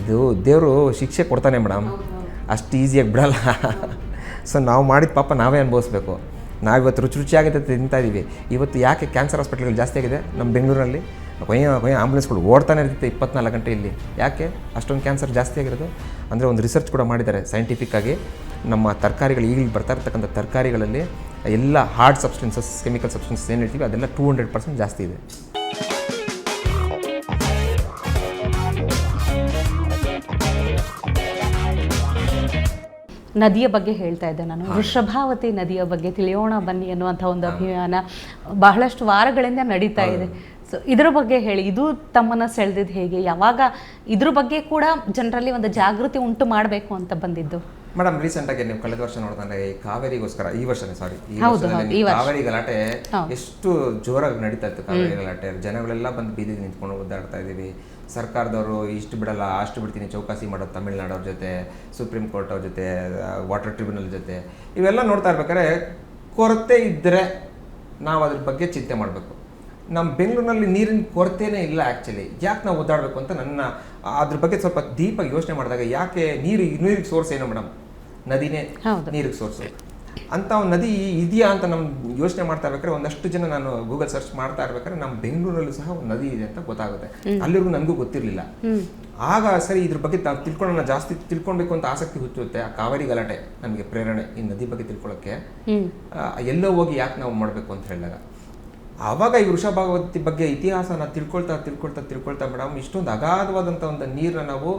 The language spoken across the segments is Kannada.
ಇದು ದೇವರು ಶಿಕ್ಷೆ ಕೊಡ್ತಾನೆ ಮೇಡಮ್. ಅಷ್ಟು ಈಸಿಯಾಗಿ ಬಿಡಲ್ಲ. ಸೊ ನಾವು ಮಾಡಿದ ಪಾಪ ನಾವೇ ಅನುಭವಿಸ್ಬೇಕು. ನಾವಿವತ್ತು ರುಚಿ ರುಚಿಯಾಗಿದೆ ತಿಂತಾ ಇದ್ದೀವಿ ಇವತ್ತು ಯಾಕೆ ಕ್ಯಾನ್ಸರ್ ಹಾಸ್ಪಿಟ್ಲ್ಗಳು ಜಾಸ್ತಿ ಆಗಿದೆ? ನಮ್ಮ ಬೆಂಗಳೂರಲ್ಲಿ ಕೊಯ್ಯ ಕೊಯ್ಯ ಆಂಬುಲೆನ್ಸ್ಗಳು ಓಡ್ತಾನೆ ಇರ್ತೈತೆ ಇಪ್ಪತ್ನಾಲ್ಕು ಗಂಟೆ ಇಲ್ಲಿ. ಯಾಕೆ? ಅಷ್ಟೊಂದು ಕ್ಯಾನ್ಸರ್ ಜಾಸ್ತಿ ಆಗಿರೋದು. ಅಂದರೆ ಒಂದು ರಿಸರ್ಚ್ ಕೂಡ ಮಾಡಿದ್ದಾರೆ ಸೈಂಟಿಫಿಕ್ಕಾಗಿ ನಮ್ಮ ತರಕಾರಿಗಳು ಈಗಲೂ ಬರ್ತಾ ಇರ್ತಕ್ಕಂಥ ತರಕಾರಿಗಳಲ್ಲಿ ಎಲ್ಲ ಹಾರ್ಡ್ ಸಬ್ಸ್ಟೆನ್ಸಸ್ ಕೆಮಿಕಲ್ ಸಬ್ಸ್ಟೆನ್ಸಸ್ ಏನು ಹೇಳ್ತೀವಿ, ಅದೆಲ್ಲ ಟೂ ಹಂಡ್ರೆಡ್ ಪರ್ಸೆಂಟ್ ಜಾಸ್ತಿ ಇದೆ. ನದಿಯ ಬಗ್ಗೆ ಹೇಳ್ತಾ ಇದ್ದೆ ನಾನು. ವೃಷಭಾವತಿ ನದಿಯ ಬಗ್ಗೆ ತಿಳಿಯೋಣ ಬನ್ನಿ ಅನ್ನುವಂಥ ಒಂದು ಅಭಿಯಾನ ಬಹಳಷ್ಟು ವಾರಗಳಿಂದ ನಡೀತಾ ಇದೆ. ಸೊ ಇದ್ರ ಬಗ್ಗೆ ಹೇಳಿ. ಇದು ತಮ್ಮನ್ನ ಸೆಳೆದಿದ್ದು ಹೇಗೆ? ಯಾವಾಗ ಇದ್ರ ಬಗ್ಗೆ ಕೂಡ ಜನರಲ್ಲಿ ಒಂದು ಜಾಗೃತಿ ಉಂಟು ಮಾಡಬೇಕು ಅಂತ ಬಂದಿದ್ದು? ಮೇಡಮ್ ರೀಸೆಂಟ್ ಆಗಿ ನೀವು ಕಳೆದ ವರ್ಷ ನೋಡಿದ್ರೆ ಈ ಕಾವೇರಿಗೋಸ್ಕರ ಈ ವರ್ಷನೇ ಸಾರಿ ಈ ವರ್ಷದಲ್ಲಿ ವರ್ಷ. ಕಾವೇರಿ ಗಲಾಟೆ ಎಷ್ಟು ಜೋರಾಗಿ ನಡೀತಾ ಇತ್ತು ಕಾವೇರಿ ಗಲಾಟೆ. ಜನಗಳೆಲ್ಲ ಬಂದು ಬೀದಿ ನಿಂತ್ಕೊಂಡು ಒದ್ದಾಡ್ತಾ ಇದೀವಿ ಸರ್ಕಾರದವರು ಇಷ್ಟು ಬಿಡಲ್ಲ ಅಷ್ಟು ಬಿಡ್ತೀನಿ ಚೌಕಾಸಿ ಮಾಡೋದು ತಮಿಳ್ನಾಡವ್ರ ಜೊತೆ ಸುಪ್ರೀಂ ಕೋರ್ಟ್ ಅವ್ರ ಜೊತೆ ವಾಟರ್ ಟ್ರಿಬ್ಯುನಲ್ ಜೊತೆ. ಇವೆಲ್ಲ ನೋಡ್ತಾ ಇರ್ಬೇಕಾದ್ರೆ ಕೊರತೆ ಇದ್ದರೆ ನಾವು ಅದ್ರ ಬಗ್ಗೆ ಚಿಂತೆ ಮಾಡಬೇಕು. ನಮ್ಮ ಬೆಂಗಳೂರಿನಲ್ಲಿ ನೀರಿನ ಕೊರತೆನೇ ಇಲ್ಲ ಆ್ಯಕ್ಚುಲಿ ಯಾಕೆ ನಾವು ಒದ್ದಾಡಬೇಕು ಅಂತ ನನ್ನ ಅದ್ರ ಬಗ್ಗೆ ಸ್ವಲ್ಪ ದೀಪ ಯೋಚನೆ ಮಾಡಿದಾಗ ಯಾಕೆ ನೀರು ನೀರಿಗೆ ಸೋರ್ಸ್ ಏನು ಮೇಡಮ್ ನದಿನೇ. ನೀರಿಗೆ ಸೋರ್ಸು ಅಂತ ಒಂದು ನದಿ ಇದೆಯಾ ಅಂತ ನಮ್ಮ ಯೋಚನೆ ಮಾಡ್ತಾ ಇರ್ಬೇಕಾದ್ರೆ ಒಂದಷ್ಟು ಜನ ನಾನು ಗೂಗಲ್ ಸರ್ಚ್ ಮಾಡ್ತಾ ಇರ್ಬೇಕಾದ್ರೆ ನಮ್ಮ ಬೆಂಗಳೂರಲ್ಲೂ ಸಹ ಒಂದು ನದಿ ಇದೆ ಅಂತ ಗೊತ್ತಾಗುತ್ತೆ. ಅಲ್ಲಿವರೆಗೂ ನನಗೂ ಗೊತ್ತಿರಲಿಲ್ಲ. ಆಗ ಸರಿ ಇದ್ರ ಬಗ್ಗೆ ನಾವು ತಿಳ್ಕೊಳ್ಳೋಣ ಜಾಸ್ತಿ ತಿಳ್ಕೊಳ್ಬೇಕು ಅಂತ ಆಸಕ್ತಿ ಹುಚ್ಚುತ್ತೆ ಆ ಕಾವೇರಿ ಗಲಾಟೆ ನನಗೆ ಪ್ರೇರಣೆ ಈ ನದಿ ಬಗ್ಗೆ ತಿಳ್ಕೊಳ್ಳೋಕ್ಕೆ ಎಲ್ಲೋ ಹೋಗಿ ಯಾಕೆ ನಾವು ಮಾಡಬೇಕು ಅಂತ ಹೇಳಿದಾಗ. ಆವಾಗ ಈ ವೃಷಭಾವತಿ ಬಗ್ಗೆ ಇತಿಹಾಸನ ತಿಳ್ಕೊಳ್ತಾ ತಿಳ್ಕೊಳ್ತಾ ತಿಳ್ಕೊಳ್ತಾ ಮೇಡಮ್ ಇಷ್ಟೊಂದು ಅಗಾಧವಾದಂಥ ಒಂದು ನೀರನ್ನ ನಾವು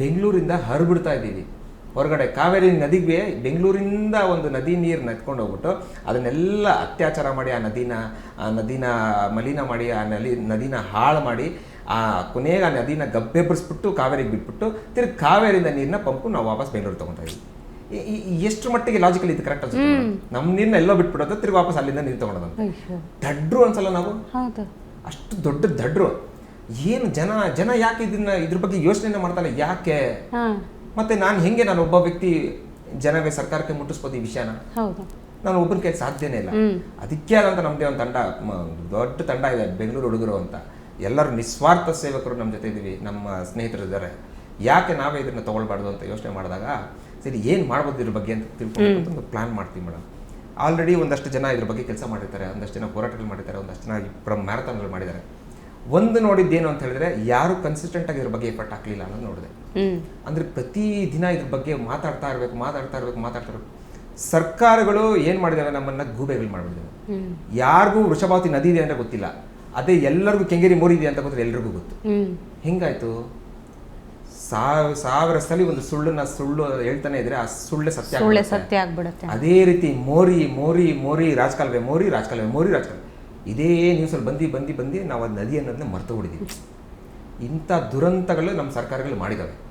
ಬೆಂಗಳೂರಿಂದ ಹರಿಬಿಡ್ತಾ ಇದ್ದೀವಿ. ಹೊರಗಡೆ ಕಾವೇರಿ ನದಿಗೆ ಬೆಂಗಳೂರಿಂದ ಒಂದು ನದಿ ನೀರು ನೆತ್ಕೊಂಡು ಹೋಗ್ಬಿಟ್ಟು ಅದನ್ನೆಲ್ಲ ಅತ್ಯಾಚಾರ ಮಾಡಿ ಆ ನದಿನ ಆ ನದಿನ ಮಲಿನ ಮಾಡಿ ಆ ನಲಿ ನದಿನ ಹಾಳು ಮಾಡಿ ಆ ಕೊನೆಗೆ ಆ ನದಿನ ಗಬ್ಬೆಬ್ಬರಿಸ್ಬಿಟ್ಟು ಕಾವೇರಿಗೆ ಬಿಟ್ಬಿಟ್ಟು ತಿರ್ಗಿ ಕಾವೇರಿಯಿಂದ ನೀರನ್ನ ಪಂಪು ನಾವು ವಾಪಸ್ ಬೆಂಗಳೂರು ತೊಗೊತಾ ಇದ್ವಿ. ಎಷ್ಟು ಮಟ್ಟಿಗೆ ಲಾಜಿಕಲ್ ಇದು ಕರೆಕ್ಟ್ ಅನ್ಸುತ್ತೆ ನಮ್ಮ ನೀರನ್ನ ಎಲ್ಲೋ ಬಿಟ್ಬಿಡೋದು ತಿರ್ಗಿ ವಾಪಸ್ ಅಲ್ಲಿಂದ ನೀರು ತಗೊಳೋದು ಅಯ್ಯೋ. ದಡ್ರು ಅನ್ಸಲ್ಲ ನಾವು? ಅಷ್ಟು ದೊಡ್ಡ ದಡ್ರು. ಏನು ಜನ ಜನ ಯಾಕೆ ಇದನ್ನ ಇದ್ರ ಬಗ್ಗೆ ಯೋಚನೆ ಮಾಡ್ತಾರೆ ಯಾಕೆ? ಮತ್ತೆ ನಾನು ಹೆಂಗೆ ನಾನು ಒಬ್ಬ ವ್ಯಕ್ತಿ ಜನವೇ ಸರ್ಕಾರಕ್ಕೆ ಮುಟ್ಟಿಸ್ಬೋದು ಈ ವಿಷಯನ? ನಾನು ಒಬ್ಬನ ಕೈ ಸಾಧ್ಯನೇ ಇಲ್ಲ. ಅದಕ್ಕೆ ಆದಂತ ನಮ್ದೇ ಒಂದು ತಂಡ ದೊಡ್ಡ ತಂಡ ಇದೆ ಬೆಂಗಳೂರು ಹುಡುಗರು ಅಂತ. ಎಲ್ಲರೂ ನಿಸ್ವಾರ್ಥ ಸೇವಕರು ನಮ್ಮ ಜೊತೆ ಇದ್ದೀವಿ ನಮ್ಮ ಸ್ನೇಹಿತರು ಇದ್ದಾರೆ. ಯಾಕೆ ನಾವೇ ಇದನ್ನ ತಗೊಳ್ಬಾರ್ದು ಅಂತ ಯೋಚನೆ ಮಾಡಿದಾಗ ಸರಿ ಏನು ಮಾಡ್ಬೋದು ಇದ್ರ ಬಗ್ಗೆ ಅಂತ ತಿಳ್ಕೊಂಡು ಒಂದು ಪ್ಲಾನ್ ಮಾಡ್ತೀವಿ ಮೇಡಮ್. ಆಲ್ರೆಡಿ ಒಂದಷ್ಟು ಜನ ಇದ್ರ ಬಗ್ಗೆ ಕೆಲಸ ಮಾಡಿರ್ತಾರೆ ಒಂದಷ್ಟು ಜನ ಹೋರಾಟಗಳು ಮಾಡಿದ್ದಾರೆ ಒಂದಷ್ಟು ಜನ ಮ್ಯಾರಥಾನ್ಗಳು ಮಾಡಿದ್ದಾರೆ. ಒಂದು ನೋಡಿದ್ದೇನು ಅಂತ ಹೇಳಿದ್ರೆ ಯಾರು ಕನ್ಸಿಸ್ಟೆಂಟ್ ಆಗಿ ಇದ್ರ ಬಗ್ಗೆ ಎಫರ್ಟ್ ಹಾಕ್ಲಿಲ್ಲ ಅನ್ನೋದು ನೋಡಿದೆ. ಅಂದ್ರೆ ಪ್ರತಿ ದಿನ ಇದ್ರ ಬಗ್ಗೆ ಮಾತಾಡ್ತಾ ಇರ್ಬೇಕು ಮಾತಾಡ್ತಾ ಇರ್ಬೇಕು ಮಾತಾಡ್ತಾ ಇರ್ಬೇಕು. ಸರ್ಕಾರಗಳು ಏನ್ ಮಾಡಿದಾವೆ? ನಮ್ಮನ್ನ ಗೂಬೆಗಳು ಮಾಡ್ಬಿಟ್ಟಿದ್ದಾವೆ ಹ್ಮ್. ಯಾರಿಗೂ ವೃಷಭಾವತಿ ನದಿ ಇದೆ ಅಂದ್ರೆ ಗೊತ್ತಿಲ್ಲ. ಅದೇ ಎಲ್ಲರಿಗೂ ಕೆಂಗೇರಿ ಮೋರಿ ಇದೆ ಅಂತ ಗೊತ್ತಿಲ್ಲ ಎಲ್ರಿಗೂ ಗೊತ್ತು. ಹಿಂಗಾಯ್ತು ಹೆಂಗಾಯ್ತು? ಸಾವ್ ಸಾವಿರ ಸಲ ಒಂದು ಸುಳ್ಳನ್ನ ಸುಳ್ಳು ಹೇಳ್ತಾನೆ ಇದ್ರೆ ಆ ಸುಳ್ಳೆ ಸತ್ಯ ಸತ್ಯ ಆಗ್ಬಿಡುತ್ತೆ. ಅದೇ ರೀತಿ ಮೋರಿ ಮೋರಿ ಮೋರಿ ರಾಜಕಾಲವೇ ಮೋರಿ ರಾಜಕಾಲವೇ ಮೋರಿ ರಾಜಕಾಲುವೆ. ಇದೇ ನ್ಯೂಸಲ್ಲಿ ಬಂದು ಬಂದು ಬಂದು ನಾವು ಅದು ನದಿ ಅನ್ನೋದನ್ನ ಮರ್ತು ಹೊಡಿದೀವಿ ಇಂಥ ದುರಂತಗಳು ನಮ್ಮ ಸರ್ಕಾರಗಳು ಮಾಡಿದಾವೆ.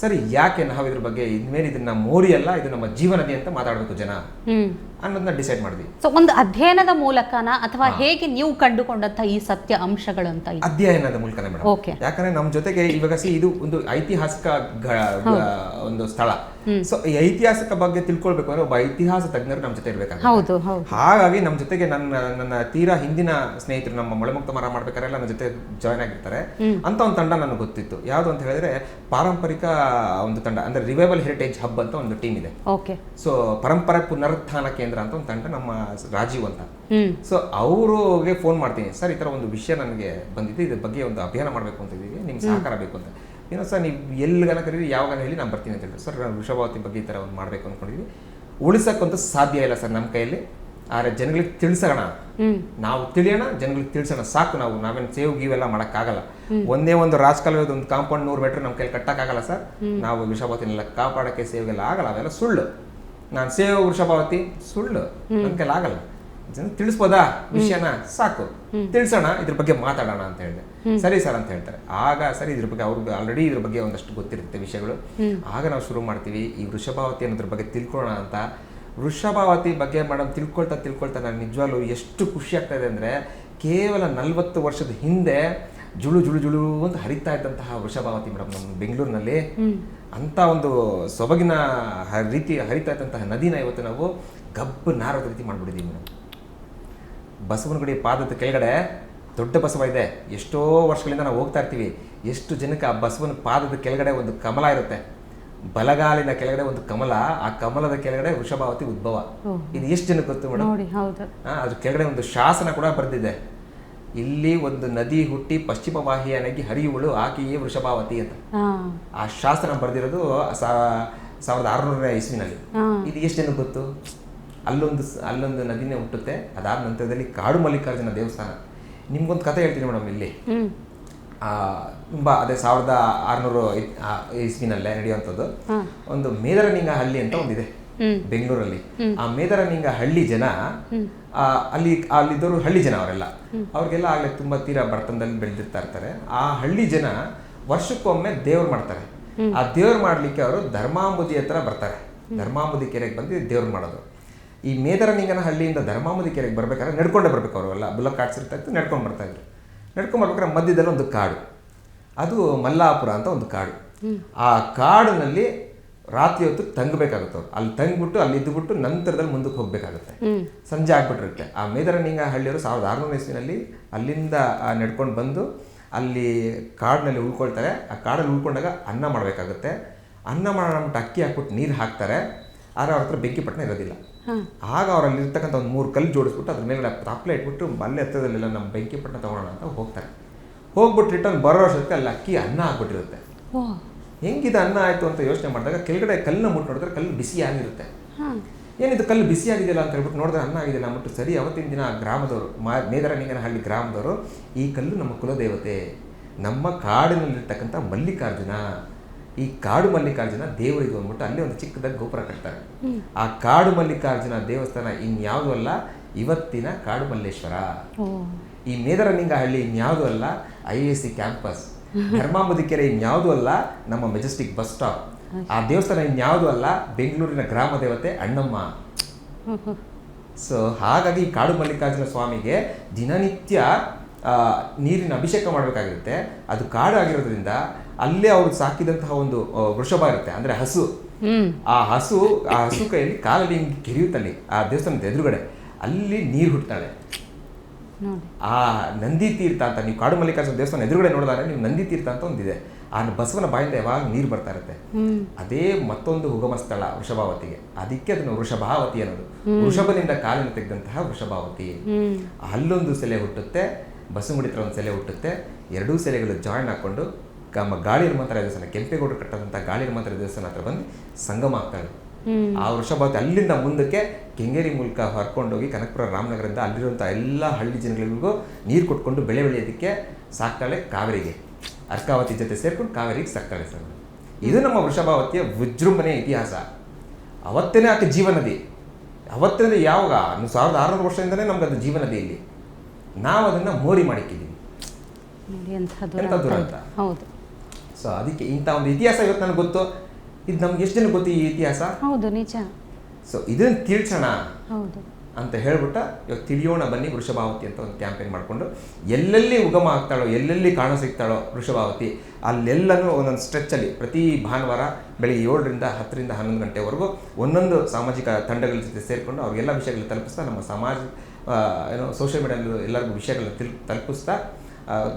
ಸರಿ ಯಾಕೆ ನಾವು ಇದ್ರ ಬಗ್ಗೆ ಇನ್ಮೇಲೆ ಇದನ್ನ ಮೋರಿ ಅಲ್ಲ ಇದು ನಮ್ಮ ಜೀವನದಿ ಅಂತ ಮಾತಾಡಬೇಕು ಜನ? ಅನ್ನೋದನ್ನ ಡಿಸೈಡ್ ಮಾಡಿದ್ವಿ. ಸೊ ಒಂದು ಅಧ್ಯಯನದ ಮೂಲಕನ ಅಥವಾ ಹೇಗೆ ನೀವು ಕಂಡುಕೊಂಡಂತ ಈ ಸತ್ಯ ಅಂಶಗಳು ಅಂತ? ಅಧ್ಯಯನದ ಮೂಲಕನೇ ಮೇಡಮ್. ಯಾಕಂದ್ರೆ ನಮ್ಮ ಜೊತೆಗೆ ಇವಾಗ ಸಿ ಇದು ಒಂದು ಐತಿಹಾಸಿಕ ಒಂದು ಸ್ಥಳ. ಸೊ ಈ ಐತಿಹಾಸಿಕ ಬಗ್ಗೆ ತಿಳ್ಕೊಳ್ಬೇಕು ಅಂದ್ರೆ ಒಬ್ಬ ಇತಿಹಾಸ ತಜ್ಞರು ನಮ್ಮ ಜೊತೆ ಇರಬೇಕಾಗುತ್ತೆ. ಹಾಗಾಗಿ ನಮ್ಮ ಜೊತೆಗೆ ನನ್ನ ನನ್ನ ತೀರಾ ಹಿಂದಿನ ಸ್ನೇಹಿತರು ನಮ್ಮ ಮೊಳೆಮುಕ್ತ ಮರ ಮಾಡ್ಬೇಕಾರೆಲ್ಲ ನನ್ನ ಜೊತೆ ಜಾಯ್ನ್ ಆಗಿರ್ತಾರೆ. ಅಂತ ಒಂದು ತಂಡ ನನಗೆ ಗೊತ್ತಿತ್ತು. ಯಾವುದು ಅಂತ ಹೇಳಿದ್ರೆ ಪಾರಂಪರಿಕ ಒಂದು ತಂಡ ಅಂದ್ರೆ ರಿವೈವಲ್ ಹೆರಿಟೇಜ್ ಹಬ್ ಅಂತ ಒಂದು ಟೀಮ್ ಇದೆ. ಓಕೆ ಸೊ ಪರಂಪರೆ ಪುನರುತ್ಥಾನ ಕೇಂದ್ರ ಅಂತ ಒಂದು ತಂಡ ನಮ್ಮ ರಾಜೀವ್ ಅಂತ. ಸೊ ಅವ್ರಿಗೆ ಫೋನ್ ಮಾಡ್ತೀನಿ. ಸರ್ ಈ ಥರ ಒಂದು ವಿಷಯ ನನಗೆ ಬಂದಿದೆ. ಇದ್ರ ಬಗ್ಗೆ ಒಂದು ಅಭಿಯಾನ ಮಾಡಬೇಕು ಅಂತ ಇದ್ದೀವಿ. ನಿಮ್ಗೆ ಸಹಕಾರ ಬೇಕು ಅಂತ. ಏನೋ ಸರ್ ನೀವು ಎಲ್ಲಿಗನ ಕರೀರಿ ಯಾವಾಗ ಹೇಳಿ ನಾನು ಬರ್ತೀನಿ ಅಂತ ಹೇಳಿದ್ರು. ಸರ್ ನಾನು ವೃಷಭಾವತಿ ಬಗ್ಗೆ ಈ ಥರ ಒಂದು ಮಾಡಬೇಕು ಅಂದ್ಕೊಂಡಿದ್ವಿ ಉಳಿಸೋಕ್ಕಂತೂ ಸಾಧ್ಯ ಇಲ್ಲ ಸರ್ ನಮ್ಮ ಕೈಯಲ್ಲಿ. ಆದರೆ ಜನಗಳಿಗೆ ತಿಳಿಸೋಣ. ನಾವು ತಿಳಿಯೋಣ ಜನಗಳಿಗೆ ತಿಳಿಸೋಣ. ಸಾಕು ನಾವು ನಾವೇನು ಸೇವ್ ಗೀವ್ ಎಲ್ಲ ಮಾಡೋಕ್ಕಾಗಲ್ಲ. ಒಂದೇ ಒಂದು ರಾಜಕಾಲುವೆ ಒಂದು ಕಾಂಪೌಂಡ್ ನೂರು ಮೀಟರ್ ನಮ್ಮ ಕೈಲಿ ಕಟ್ಟಕ್ಕಾಗಲ್ಲ ಸರ್. ನಾವು ವೃಷಭಾವತಿನೆಲ್ಲ ಕಾಪಾಡೋಕ್ಕೆ ಸೇವೆಲ್ಲ ಆಗಲ್ಲ ಅವೆಲ್ಲ ಸುಳ್ಳು. ನಾನು ಸೇವ್ ವೃಷಭಾವತಿ ಸುಳ್ಳು. ನನ್ನ ಕೈಲಿ ಆಗಲ್ಲ. ಜನ ತಿಳಿಸ್ಬೋದಾ? ವಿಷಯನ? ಸಾಕು. ತಿಳಿಸೋಣ ಇದ್ರ ಬಗ್ಗೆ ಮಾತಾಡೋಣ ಅಂತ ಹೇಳಿದೆ. ಸರಿ ಸರ್ ಅಂತ ಹೇಳ್ತಾರೆ. ಆಗ ಸರಿ ಇದ್ರ ಬಗ್ಗೆ ಅವ್ರಿಗೆ ಆಲ್ರೆಡಿ ಇದ್ರ ಬಗ್ಗೆ ಒಂದಷ್ಟು ಗೊತ್ತಿರುತ್ತೆ ವಿಷಯಗಳು. ಆಗ ನಾವು ಶುರು ಮಾಡ್ತೀವಿ ಈ ವೃಷಭಾವತಿ ಅನ್ನೋದ್ರ ಬಗ್ಗೆ ತಿಳ್ಕೊಳ್ಳೋಣ ಅಂತ ವೃಷಭಾವತಿ ಬಗ್ಗೆ ಮೇಡಮ್ ತಿಳ್ಕೊಳ್ತಾ ತಿಳ್ಕೊಳ್ತಾ ನಾನು ನಿಜವಾಗ್ಲೂ ಎಷ್ಟು ಖುಷಿ ಆಗ್ತಾ ಇದೆ ಅಂದರೆ ಕೇವಲ ನಲವತ್ತು ವರ್ಷದ ಹಿಂದೆ ಜುಳು ಜುಳು ಜುಳು ಅಂತ ಹರಿತಾ ಇದ್ದಂತಹ ವೃಷಭಾವತಿ ಮೇಡಮ್ ನಮ್ಮ ಬೆಂಗಳೂರಿನಲ್ಲಿ. ಅಂತ ಒಂದು ಸೊಬಗಿನ ರೀತಿ ಹರಿತಾ ಇದ್ದಂತಹ ನದಿನ ಇವತ್ತು ನಾವು ಗಬ್ಬು ನಾರದ ರೀತಿ ಮಾಡಿಬಿಟ್ಟಿದ್ದೀವಿ ಮೇಡಮ್. ಬಸವನಗುಡಿ ಪಾದದ ಕೆಳಗಡೆ ದೊಡ್ಡ ಬಸವ ಇದೆ. ಎಷ್ಟೋ ವರ್ಷಗಳಿಂದ ನಾವು ಹೋಗ್ತಾ ಇರ್ತೀವಿ. ಎಷ್ಟು ಜನಕ್ಕೆ ಆ ಬಸವನ ಪಾದದ ಕೆಳಗಡೆ ಒಂದು ಕಮಲ ಇರುತ್ತೆ. ಬಲಗಾಲಿನ ಕೆಳಗಡೆ ಒಂದು ಕಮಲ ಆ ಕಮಲದ ಕೆಳಗಡೆ ವೃಷಭಾವತಿ ಉದ್ಭವ. ಇದು ಎಷ್ಟು ಜನಕ್ಕೆ ಗೊತ್ತು ಮೇಡಮ್? ಅದ್ರ ಕೆಳಗಡೆ ಒಂದು ಶಾಸನ ಕೂಡ ಬರೆದಿದೆ. ಇಲ್ಲಿ ಒಂದು ನದಿ ಹುಟ್ಟಿ ಪಶ್ಚಿಮ ವಾಹಿಯಾಗಿ ಹರಿಯುವಳು ಆಕೆಯೇ ವೃಷಭಾವತಿ ಅಂತ. ಆ ಶಾಸನ ಬರೆದಿರೋದು ಸಾವಿರದ ಆರುನೂರ ಇಸ್ವಿನಲ್ಲಿ. ಇದು ಎಷ್ಟು ಜನಕ್ಕೆ ಗೊತ್ತು? ಅಲ್ಲೊಂದು ಅಲ್ಲೊಂದು ನದಿನೇ ಹುಟ್ಟುತ್ತೆ. ಅದಾದ ನಂತರದಲ್ಲಿ ಕಾಡು ಮಲ್ಲಿಕಾರ್ಜುನ ದೇವಸ್ಥಾನ. ನಿಮ್ಗೊಂದು ಕಥೆ ಹೇಳ್ತೀನಿ ಮೇಡಮ್ ಇಲ್ಲಿ. ತುಂಬ ಅದೇ ಸಾವಿರದ ಆರುನೂರು ಇಸ್ವಿನಲ್ಲೇ ನಡೆಯುವಂಥದ್ದು. ಒಂದು ಮೇದರನಿಂಗ ಹಳ್ಳಿ ಅಂತ ಒಂದಿದೆ. ಬೆಂಗಳೂರಲ್ಲಿ. ಆ ಮೇದರನಿಂಗ ಹಳ್ಳಿ ಜನ ಆ, ಅಲ್ಲಿ ಅಲ್ಲಿದ್ದವರು ಹಳ್ಳಿ ಜನ ಅವರೆಲ್ಲ. ಅವ್ರಿಗೆಲ್ಲ ಆಗಲೇ ತುಂಬ ತೀರಾ ಬಡತನದಲ್ಲಿ ಬೆಳೆದಿರ್ತಾ ಇರ್ತಾರೆ. ಆ ಹಳ್ಳಿ ಜನ ವರ್ಷಕ್ಕೊಮ್ಮೆ ದೇವ್ರು ಮಾಡ್ತಾರೆ. ಆ ದೇವ್ರು ಮಾಡ್ಲಿಕ್ಕೆ ಅವರು ಧರ್ಮಾಂಬುದಿ ಹತ್ರ ಬರ್ತಾರೆ. ಧರ್ಮಾಂಬುದಿ ಕೆರೆಗೆ ಬಂದು ದೇವ್ರು ಮಾಡೋದು. ಈ ಮೇದರನಿಂಗನ ಹಳ್ಳಿಯಿಂದ ಧರ್ಮಾಂಬುದಿ ಕೆರೆಗೆ ಬರ್ಬೇಕಾದ್ರೆ ನಡ್ಕೊಂಡೇ ಬರ್ಬೇಕು ಅವರೆಲ್ಲ ಬುಲಕ್ ಕಾಟ್ಸಿರ್ತಾ ಇತ್ತು ನಡ್ಕೊಂಡು ಬರ್ತಾ ಇದ್ರು. ನಡ್ಕೊಂಡು ಬರ್ಬೇಕಾದ್ರೆ ಮಧ್ಯದಲ್ಲಿ ಒಂದು ಕಾಡು. ಅದು ಮಲ್ಲಾಪುರ ಅಂತ ಒಂದು ಕಾಡು. ಆ ಕಾಡಿನಲ್ಲಿ ರಾತ್ರಿ ಹೊತ್ತು ತಂಗಬೇಕಾಗುತ್ತೆ ಅವ್ರು. ಅಲ್ಲಿ ತಂಗ್ಬಿಟ್ಟು ಅಲ್ಲಿ ಇದ್ದುಬಿಟ್ಟು ನಂತರದಲ್ಲಿ ಮುಂದಕ್ಕೆ ಹೋಗ್ಬೇಕಾಗುತ್ತೆ. ಸಂಜೆ ಆಗ್ಬಿಟ್ಟಿರುತ್ತೆ. ಆ ಮೇದರನಿಂಗ ಹಳ್ಳಿಯವರು ಸಾವಿರದ ಆರುನೂರು ಇಸ್ವಿನಲ್ಲಿ ಅಲ್ಲಿಂದ ನಡ್ಕೊಂಡು ಬಂದು ಅಲ್ಲಿ ಕಾಡಿನಲ್ಲಿ ಉಳ್ಕೊಳ್ತಾರೆ. ಆ ಕಾಡಲ್ಲಿ ಉಳ್ಕೊಂಡಾಗ ಅನ್ನ ಮಾಡಬೇಕಾಗುತ್ತೆ. ಅನ್ನ ಮಾಡೋಣ ಅಕ್ಕಿ ಹಾಕ್ಬಿಟ್ಟು ನೀರು ಹಾಕ್ತಾರೆ. ಆದರೆ ಅವ್ರ ಹತ್ರ ಬೆಂಕಿ ಪಟ್ಟಣ ಇರೋದಿಲ್ಲ. ಆಗ ಅವರಲ್ಲಿ ಇರ್ತಕ್ಕಂಥ ಒಂದು ಮೂರು ಕಲ್ಲು ಜೋಡಿಸ್ಬಿಟ್ಟು ಅದ್ರ ಮೇಲೆ ತಾಪ್ಲೆ ಇಟ್ಬಿಟ್ಟು ಮಲ್ಲೆ ಹತ್ತಿರದಲ್ಲೆಲ್ಲ ನಮ್ಮ ಬೆಂಕಿ ಪಟ್ಟಣ ತಗೊಳ್ಳೋಣ ಅಂತ ಹೋಗ್ತಾರೆ. ಹೋಗ್ಬಿಟ್ಟು ರಿಟರ್ನ್ ಬರೋ ವರ್ಷಕ್ಕೆ ಅಲ್ಲಿ ಅಕ್ಕಿ ಅನ್ನ ಆಗ್ಬಿಟ್ಟಿರುತ್ತೆ ಹೆಂಗಿದೆ ಅನ್ನ ಆಯಿತು ಅಂತ ಯೋಚನೆ ಮಾಡಿದಾಗ ಕೆಳಗಡೆ ಕಲ್ಲನ್ನ ಮುಟ್ಟು ನೋಡಿದ್ರೆ ಕಲ್ಲು ಬಿಸಿ ಆಗಿರುತ್ತೆ ಏನಿದು ಕಲ್ಲು ಬಿಸಿ ಆಗಿದೆಯಲ್ಲ ಅಂತ ಹೇಳ್ಬಿಟ್ಟು ನೋಡಿದ್ರೆ ಅನ್ನ ಆಗಿದೆಯಲ್ಲ ಮುಟ್ಟು ಸರಿ ಅವತ್ತಿನ ದಿನ ಆ ಗ್ರಾಮದವರು ಮಾ ಹಳ್ಳಿ ಗ್ರಾಮದವರು ಈ ಕಲ್ಲು ನಮ್ಮ ಕುಲದೇವತೆ. ನಮ್ಮ ಕಾಡಿನಲ್ಲಿರ್ತಕ್ಕಂಥ ಮಲ್ಲಿಕಾರ್ಜುನ ಈ ಕಾಡು ಮಲ್ಲಿಕಾರ್ಜುನ ದೇವರಿಗೆ ಬಂದ್ಬಿಟ್ಟು ಅಲ್ಲಿ ಒಂದು ಚಿಕ್ಕದಾಗಿ ಗೋಪುರ ಕಟ್ತಾರೆ. ಆ ಕಾಡು ಮಲ್ಲಿಕಾರ್ಜುನ ದೇವಸ್ಥಾನ ಇನ್ಯಾವುದೂ ಅಲ್ಲ ಇವತ್ತಿನ ಕಾಡು ಮಲ್ಲೇಶ್ವರ. ಈ ಮೇದರನಿಂಗ ಹಳ್ಳಿ ಇನ್ಯಾವುದೂ ಅಲ್ಲ I S C campus. Dharmambudhikere ಇನ್ಯಾವುದೂ ಅಲ್ಲ ನಮ್ಮ ಮೆಜೆಸ್ಟಿಕ್ ಬಸ್ ಸ್ಟಾಪ್. ಆ ದೇವಸ್ಥಾನ ಇನ್ಯಾವುದೂ ಅಲ್ಲ ಬೆಂಗಳೂರಿನ ಗ್ರಾಮ ದೇವತೆ ಅಣ್ಣಮ್ಮ. ಸೊ ಹಾಗಾಗಿ ಈ ಕಾಡು ಮಲ್ಲಿಕಾರ್ಜುನ ಸ್ವಾಮಿಗೆ ದಿನನಿತ್ಯ ಆ, ನೀರಿನ ಅಭಿಷೇಕ ಮಾಡಬೇಕಾಗಿರುತ್ತೆ. ಅದು ಕಾಡು ಆಗಿರೋದ್ರಿಂದ ಅಲ್ಲೇ ಅವ್ರು ಸಾಕಿದಂತಹ ಒಂದು ವೃಷಭ ಇರುತ್ತೆ. ಅಂದ್ರೆ ಹಸು. ಆ ಹಸು ಆ ಹಸು ಕೈಯಲ್ಲಿ ಕಾಲಲ್ಲಿ ಹಿಂಗೆ ಕೆರೆಯುತ್ತಲ್ಲಿ ಆ ದೇವಸ್ಥಾನದ ಎದುರುಗಡೆ. ಅಲ್ಲಿ ನೀರು ಹುಡ್ತಾಳೆ ಆ ನಂದಿ ತೀರ್ಥ ಅಂತ ನೀವು ಕಾಡು ಮಲ್ಲಿಕಾರ್ಜುನ ದೇವಸ್ಥಾನ ಎದುರುಗಡೆ ನೋಡಿದಾಗ ನೀವು ನಂದಿ ತೀರ್ಥ ಅಂತ ಒಂದಿದೆ. ಆ ಬಸವನ ಬಾಯಿಂದ ಯಾವಾಗ ನೀರು ಬರ್ತಾ ಇರುತ್ತೆ? ಅದೇ ಮತ್ತೊಂದು ಉಗಮ ಸ್ಥಳ ವೃಷಭಾವತಿಗೆ. ಅದಕ್ಕೆ ಅದನ್ನು ವೃಷಭಾವತಿ ಅನ್ನೋದು. ವೃಷಭದಿಂದ ಕಾಲಿನ ತೆಗೆದಂತಹ ವೃಷಭಾವತಿ. ಅಲ್ಲೊಂದು ಸೆಲೆ ಹುಟ್ಟುತ್ತೆ ಬಸವಗುಡಿ ಹತ್ರ ಒಂದು ಸೆಲೆ ಹುಟ್ಟುತ್ತೆ. ಎರಡೂ ಸೆಲೆಗಳು ಜಾಯಿನ್ ಹಾಕೊಂಡು ನಮ್ಮ ಗಾಳಿ ಹನುಮಂತರ ದೇವಸ್ಥಾನ ಕೆಂಪೇಗೌಡರು ಕಟ್ಟದಂತ ಗಾಳಿ ಹನುಮಂತರ ದೇವಸ್ಥಾನ ಹತ್ರ ಬಂದು ಸಂಗಮ ಆಗ್ತಾಳೆ ಆ ವೃಷಭಾವತಿ ಅಲ್ಲಿಂದ ಮುಂದಕ್ಕೆ ಕೆಂಗೇರಿ ಮೂಲಕ ಹೊರ್ಕೊಂಡೋಗಿ ಕನಕಪುರ ರಾಮನಗರದಿಂದ ಅಲ್ಲಿರುವಂಥ ಎಲ್ಲ ಹಳ್ಳಿ ಜನಗಳಿಗೂ ನೀರು ಕೊಟ್ಕೊಂಡು ಬೆಳೆ ಬೆಳೆಯೋದಕ್ಕೆ ಸಾಕ್ತಾಳೆ ಕಾವೇರಿಗೆ. ಅರ್ಕಾವತಿ ಜೊತೆ ಸೇರ್ಕೊಂಡು ಕಾವೇರಿಗೆ ಸಾಕ್ತಾಳೆ ಸರ್. ಇದು ನಮ್ಮ ವೃಷಭಾವತಿಯ ವಿಜೃಂಭಣೆ ಇತಿಹಾಸ. ಅವತ್ತೇನೆ ಆಕೆ ಜೀವನದಿ. ಅವತ್ತಿನ ಯಾವಾಗ? ಸಾವಿರದ ಆರುನೂರು ವರ್ಷದಿಂದನೇ ನಮ್ಗೆ ಅದು ಜೀವನದಿ ಇಲ್ಲಿ. ನಾವು ಅದನ್ನು ಮೋರಿ ಮಾಡಿಕ್ಕಿದ್ದೀವಿ. ಎಂಥ ದುರಂತ. ಹೌದು. ಸೊ ಅದಕ್ಕೆ ಇಂಥ ಒಂದು ಇತಿಹಾಸ ಇವತ್ತು ನನಗೆ ಗೊತ್ತು. ಇದು ನಮ್ಗೆ ಎಷ್ಟು ಜನ ಗೊತ್ತು ಈ ಇತಿಹಾಸ? ಹೌದು ನಿಜ. ಸೊ ಇದನ್ನು ತಿಳ್ಸೋಣ. ಹೌದು. ಅಂತ ಹೇಳ್ಬಿಟ್ಟು ಇವಾಗ ತಿಳಿಯೋಣ ಬನ್ನಿ ವೃಷಭಾವತಿ ಅಂತ ಒಂದು ಕ್ಯಾಂಪೇನ್ ಮಾಡಿಕೊಂಡು. ಎಲ್ಲೆಲ್ಲಿ ಉಗಮ ಆಗ್ತಾಳೋ ಎಲ್ಲೆಲ್ಲಿ ಕಾಣ ಸಿಗ್ತಾಳೋ ವೃಷಭಾವತಿ ಅಲ್ಲೆಲ್ಲನೂ ಒಂದೊಂದು ಸ್ಟ್ರೆಚ್ಚಲ್ಲಿ ಪ್ರತಿ ಭಾನುವಾರ ಬೆಳಿಗ್ಗೆ ಏಳರಿಂದ ಹತ್ತರಿಂದ ಹನ್ನೊಂದು ಗಂಟೆವರೆಗೂ ಒಂದೊಂದು ಸಾಮಾಜಿಕ ತಂಡಗಳ ಜೊತೆ ಸೇರಿಕೊಂಡು ಅವ್ರಿಗೆಲ್ಲ ವಿಷಯಗಳನ್ನ ತಲುಪಿಸ್ತಾ ನಮ್ಮ ಸಮಾಜ ಏನು ಸೋಷಿಯಲ್ ಮೀಡಿಯಾದಲ್ಲೂ ಎಲ್ಲರಿಗೂ ವಿಷಯಗಳನ್ನ ತಿಲ್ ತಲುಪಿಸ್ತಾ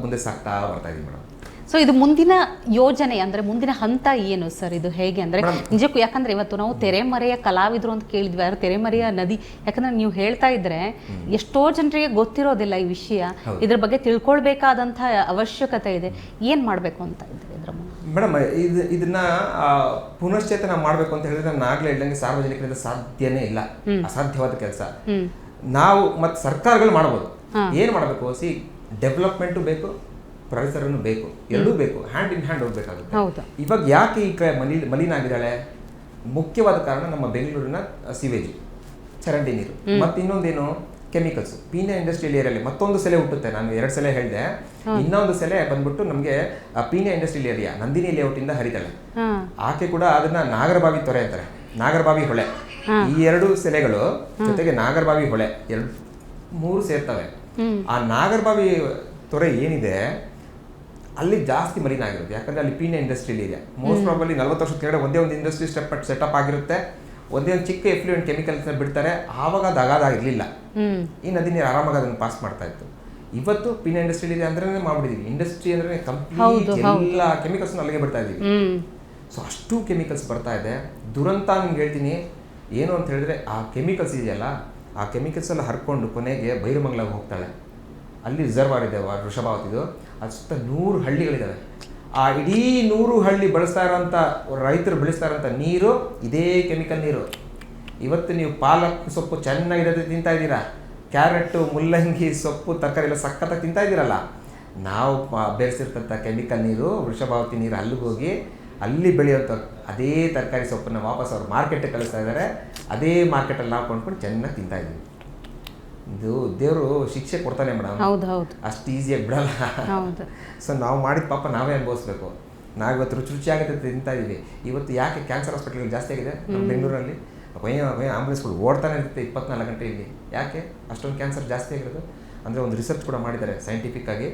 ಮುಂದೆ ಸಾಕ್ತಾ ಬರ್ತಾ ಇದೆ ಮೇಡಮ್ ಸೊ ಇದು ಮುಂದಿನ ಯೋಜನೆ ಅಂದ್ರೆ ಮುಂದಿನ ಹಂತ ಏನು ಸರ್? ಇದು ಹೇಗೆ ಅಂದ್ರೆ ನಿಜಕ್ಕೂ ಯಾಕಂದ್ರೆ ಇವತ್ತು ನಾವು ತೆರೆಮರೆಯ ಕಲಾವಿದರು ಅಂತ ಕೇಳಿದ್ವಿ ಯಾರು ತೆರೆಮರೆಯ ನದಿ ಯಾಕಂದ್ರೆ ನೀವು ಹೇಳ್ತಾ ಇದ್ರೆ ಎಷ್ಟೋ ಜನರಿಗೆ ಗೊತ್ತಿರೋದಿಲ್ಲ ಈ ವಿಷಯ. ಇದ್ರ ಬಗ್ಗೆ ತಿಳ್ಕೊಳ್ಬೇಕಾದಂತ ಅವಶ್ಯಕತೆ ಇದೆ. ಏನ್ ಮಾಡ್ಬೇಕು ಅಂತ ಇದ್ರೆ ಇದ್ರ ಮೇಡಮ್ ಇದು ಇದನ್ನ ಪುನಶ್ಚೇತನ ಮಾಡಬೇಕು ಅಂತ ಹೇಳಿದ್ರೆ ನಾನು ಆಗ್ಲೇ ಹೇಳ್ದಂಗೆ ಸಾರ್ವಜನಿಕರಿಂದ ಸಾಧ್ಯನೇ ಇಲ್ಲ. ಅಸಾಧ್ಯವಾದ ಕೆಲಸ. ನಾವು ಮತ್ತೆ ಸರ್ಕಾರಗಳು ಮಾಡ್ಬೋದು. ಏನು ಮಾಡಬೇಕು? ಸಿ ಡೆವಲಪ್ಮೆಂಟು ಬೇಕು ಪರಿಸರನು ಬೇಕು. ಎರಡೂ ಬೇಕು. ಹ್ಯಾಂಡ್ ಇನ್ ಹ್ಯಾಂಡ್ ಹೋಗ್ಬೇಕಾಗುತ್ತೆ. ಇವಾಗ ಯಾಕೆ ಈ ಕಡೆ ಮಲಿ ಮಲಿನ ಆಗಿದ್ದಾಳೆ ಮುಖ್ಯವಾದ ಕಾರಣ ನಮ್ಮ ಬೆಂಗಳೂರಿನ ಸಿವೇಜ್ ಚರಂಡಿ ನೀರು. ಮತ್ತೆ ಇನ್ನೊಂದೇನು? ಕೆಮಿಕಲ್ಸ್ ಪೀನಾ ಇಂಡಸ್ಟ್ರಿಯಲ್ ಏರಿಯಲ್ಲಿ ಮತ್ತೊಂದು ಸೆಲೆ ಹುಟ್ಟುತ್ತೆ. ನಾನು ಎರಡು ಸಲ ಹೇಳಿದೆ. ಇನ್ನೊಂದು ಸೆಲೆ ಬಂದ್ಬಿಟ್ಟು ನಮಗೆ Peenya industrial area Nandini layout ಇಂದ ಹರಿತಾಳೆ ಆಕೆ ಕೂಡ ಅದನ್ನ ನಾಗರಬಾವಿ ತೊರೆ ಅಂತಾರೆ. ನಾಗರಬಾವಿ ಹೊಳೆ. ಈ ಎರಡು ಸೆಲೆಗಳು ಜೊತೆಗೆ ನಾಗರಬಾವಿ ಹೊಳೆ ಎರಡು ಮೂರು ಸೇರ್ತವೆ. ಆ ನಾಗರಬಾವಿ ತೊರೆ ಏನಿದೆ? ಅಲ್ಲಿ ಜಾಸ್ತಿ ಮರೀನ್ ಆಗಿರುತ್ತೆ. ಯಾಕಂದ್ರೆ ಅಲ್ಲಿ ಪೀಣ್ಯ ಇಂಡಸ್ಟ್ರಿಯಲ್ ಇದೆ. ಮೋಸ್ಟ್ ಪ್ರಾಬಲಿ ನಲ್ವತ್ತು ವರ್ಷದ ಕೆಳಗಡೆ ಒಂದೇ ಒಂದು ಇಂಡಸ್ಟ್ರಿ ಸ್ಟೆಪ್ ಸೆಟಪ್ ಆಗಿರುತ್ತೆ. ಒಂದೇ ಒಂದು ಚಿಕ್ಕ ಎಫ್ಲೂಯೆಂಟ್ ಕೆಮಿಕಲ್ಸ್ನ ಬಿಡ್ತಾರೆ. ಆವಾಗ ಅದು ಹ್ಮ್. ಈ ನದಿ ನೀರು ಆರಾಮಾಗಿ ಅದನ್ನು ಪಾಸ್ ಮಾಡ್ತಾ ಇತ್ತು. ಇವತ್ತು ಪಿನ್ ಇಂಡಸ್ಟ್ರಿಲಿ ಇದೆ ಅಂದ್ರೆ ಮಾಡ್ಬಿಟ್ಟಿದೀವಿ. ಇಂಡಸ್ಟ್ರಿ ಅಂದ್ರೆ ಕಂಪ್ಲೀಟ್. ಎಲ್ಲ ಕೆಮಿಕಲ್ಸ್ ಅಲ್ಲಿಗೆ ಬಿಡ್ತಾ ಇದೀವಿ ಸೊ ಅಷ್ಟು ಕೆಮಿಕಲ್ಸ್ ಬರ್ತಾ ಇದೆ. ದುರಂತ ನಿಮ್ಗೆ ಹೇಳ್ತೀನಿ. ಏನು ಅಂತ ಹೇಳಿದ್ರೆ ಆ ಕೆಮಿಕಲ್ಸ್ ಇದೆಯಲ್ಲ ಆ ಕೆಮಿಕಲ್ಸ್ ಎಲ್ಲ ಹರ್ಕೊಂಡು ಕೊನೆಗೆ ಬೈರುಮಂಗ್ಲಾಗ ಹೋಗ್ತಾಳೆ. ಅಲ್ಲಿ ರಿಸರ್ವ್ ಇದೆ, ವ- ವೃಷಭಾವತಿದು ಅದು ಸುತ್ತ ನೂರು ಹಳ್ಳಿಗಳಿದ್ದಾವೆ ಆ ಇಡೀ ನೂರು ಹಳ್ಳಿ ಬಳಸ್ತಾ ಇರೋಂಥ ರೈತರು ಬೆಳೆಸ್ತಾ ಇರೋಂಥ ನೀರು, ಇದೇ ಕೆಮಿಕಲ್ ನೀರು. ಇವತ್ತು ನೀವು ಪಾಲಕ್ ಸೊಪ್ಪು ಚೆನ್ನಾಗಿರೋದು ತಿಂತಾ ಇದ್ದೀರಾ? ಕ್ಯಾರೆಟು, ಮುಲ್ಲಂಗಿ ಸೊಪ್ಪು, ತರಕಾರಿ ಎಲ್ಲ ಸಕ್ಕತ್ತಾಗಿ ತಿಂತಾ ಇದ್ದೀರಲ್ಲ? ನಾವು ಬೆರೆಸಿರ್ತಂಥ ಕೆಮಿಕಲ್ ನೀರು, ವೃಷಭಾವತಿ ನೀರು ಅಲ್ಲಿಗೆ ಹೋಗಿ, ಅಲ್ಲಿ ಬೆಳೆಯುವಂಥ ಅದೇ ತರಕಾರಿ ಸೊಪ್ಪನ್ನು ವಾಪಸ್ ಅವ್ರು ಮಾರ್ಕೆಟಿಗೆ ಕಳಿಸ್ತಾ ಇದ್ದಾರೆ ಅದೇ ಮಾರ್ಕೆಟಲ್ಲಿ ನಾವು ಕೊಂಡ್ಕೊಂಡು ಚೆನ್ನಾಗಿ ತಿಂತಾ ಇದ್ದೀವಿ. ಇದು ದೇವರು ಶಿಕ್ಷೆ ಕೊಡ್ತಾನೆ ಮೇಡಮ್. ಹೌದು ಹೌದು. ಅಷ್ಟು ಈಸಿಯಾಗಿ ಬಿಡಲ್ಲ. ಹೌದು. ಸೊ ನಾವು ಮಾಡಿದ ಪಾಪ ನಾವೇ ಅನುಭವಿಸ್ಬೇಕು. ನಾವು ಇವತ್ತು ರುಚಿ ರುಚಿಯಾಗುತ್ತೆ ತಿಂತಾ ಇದೀವಿ. ಇವತ್ತು ಯಾಕೆ ಕ್ಯಾನ್ಸರ್ ಹಾಸ್ಪಿಟಲ್ ಜಾಸ್ತಿ ಆಗಿದೆ? ನಮ್ಮ ಬೆಂಗಳೂರಲ್ಲಿ. ಭಯ ಭಯ ಆಂಬುಲೆನ್ಸ್ಗಳು ಓಡ್ತಾನೆ ಇರುತ್ತೆ ಇಪ್ಪತ್ನಾಲ್ಕು ಗಂಟೆ ಇಲ್ಲಿ. ಯಾಕೆ? ಅಷ್ಟೊಂದು ಕ್ಯಾನ್ಸರ್ ಜಾಸ್ತಿ ಆಗಿರೋದು. ಅಂದರೆ ಒಂದು ರಿಸರ್ಚ್ ಕೂಡ ಮಾಡಿದ್ದಾರೆ ಸೈಂಟಿಫಿಕ್ ಆಗಿ.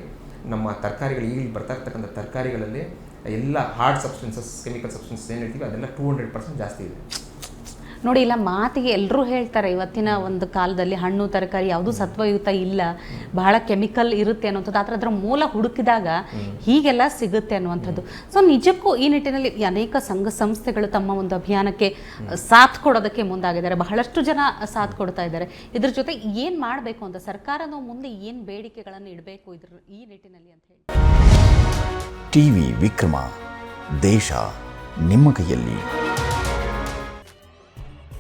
ನಮ್ಮ ತರಕಾರಿಗಳು ಈಗ ಬರ್ತಾ ಇರ್ತಕ್ಕಂಥ ತರಕಾರಿಗಳಲ್ಲಿ ಎಲ್ಲ ಹಾರ್ಡ್ ಸಬ್ಸ್ಟೆನ್ಸಸ್ ಕೆಮಿಕಲ್ ಸಬ್ಸ್ಟೆನ್ಸಸ್ ಏನು ಹೇಳ್ತೀವಿ ಅದೆಲ್ಲ ಟೂ ಹಂಡ್ರೆಡ್ ಪರ್ಸೆಂಟ್ ಜಾಸ್ತಿ ಇದೆ. ನೋಡಿ ಇಲ್ಲ ಮಾತಿಗೆ ಎಲ್ಲರೂ ಹೇಳ್ತಾರೆ ಇವತ್ತಿನ ಒಂದು ಕಾಲದಲ್ಲಿ ಹಣ್ಣು ತರಕಾರಿ ಯಾವುದು ಸತ್ವಯುತ ಇಲ್ಲ ಬಹಳ ಕೆಮಿಕಲ್ ಇರುತ್ತೆ ಅನ್ನೋಂಥದ್ದು ಆದರೆ ಅದರ ಮೂಲ ಹುಡುಕಿದಾಗ ಹೀಗೆಲ್ಲ ಸಿಗುತ್ತೆ ಅನ್ನುವಂಥದ್ದು. ಸೊ ನಿಜಕ್ಕೂ ಈ ನಿಟ್ಟಿನಲ್ಲಿ ಅನೇಕ ಸಂಘ ಸಂಸ್ಥೆಗಳು ತಮ್ಮ ಒಂದು ಅಭಿಯಾನಕ್ಕೆ ಸಾಥ್ ಕೊಡೋದಕ್ಕೆ ಮುಂದಾಗಿದ್ದಾರೆ. ಬಹಳಷ್ಟು ಜನ ಸಾಥ್ ಕೊಡ್ತಾ ಇದ್ದಾರೆ. ಇದ್ರ ಜೊತೆ ಏನು ಮಾಡಬೇಕು ಅಂತ ಸರ್ಕಾರನೂ ಮುಂದೆ ಏನು ಬೇಡಿಕೆಗಳನ್ನು ಇಡಬೇಕು ಇದ್ರ ಈ ನಿಟ್ಟಿನಲ್ಲಿ ಅಂತ ಹೇಳಿ. ಟಿವಿ ವಿಕ್ರಮ ದೇಶ ನಿಮ್ಮ ಕೈಯಲ್ಲಿ.